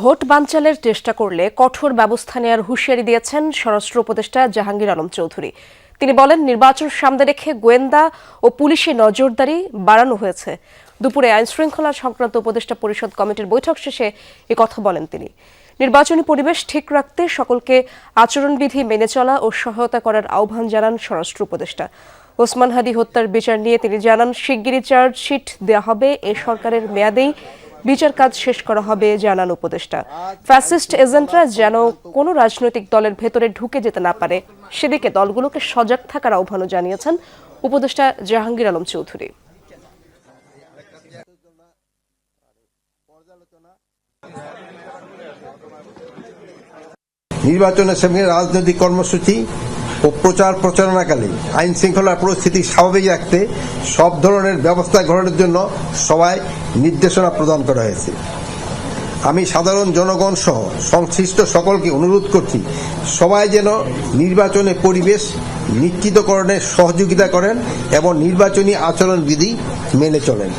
Vote বানচালের চেষ্টা করলে কঠোর ব্যবস্থা নেওয়ার হুঁশিয়ারি দিয়েছেন স্বরাষ্ট্র উপদেষ্টা জাহাঙ্গীর আলম চৌধুরী। তিনি বলেন, নির্বাচন সামনে রেখে গোয়েন্দা ও পুলিশি নজরদারি বাড়ানো হয়েছে। দুপুরে আইন শৃঙ্খলা সংক্রান্ত উপদেষ্টা পরিষদ কমিটির বৈঠক শেষে এ কথা বলেন তিনি। নির্বাচনী পরিবেশ ঠিক রাখতে সকলকে আচরণবিধি মেনে চলা ও সহায়তা করার আহ্বান জানান স্বরাষ্ট্র উপদেষ্টা। ওসমান হাদি হত্যার বিচার নিয়ে তিনি জানান, শিগগিরই চার্জশিট দেওয়া হবে। এ সরকারের মেয়াদেই বিচার কাজ শেষ করা হবে জানান উপদেষ্টা। ফ্যাসিস্ট এজেন্টরা যেন কোনো রাজনৈতিক দলের ভেতরে ঢুকে যেতে না পারে, সেদিকে দলগুলোকে সজাগ থাকার আহ্বানও জানিয়েছেন উপদেষ্টা জাহাঙ্গীর আলম চৌধুরী। নির্বাচনের সঙ্গে রাজনৈতিক কর্মসূচি ও প্রচার প্রচারণাকালে আইন শৃঙ্খলার পরিস্থিতি স্বাভাবিক রাখতে সব ধরনের ব্যবস্থা গ্রহণের জন্য সবাই নির্দেশনা প্রদান করা হয়েছে। আমি সাধারণ জনগণ সহ সংশ্লিষ্ট সকলকে অনুরোধ করছি, সবাই যেন নির্বাচনের পরিবেশ নিশ্চিতকরণে সহযোগিতা করেন এবং নির্বাচনী আচরণবিধি মেনে চলেন।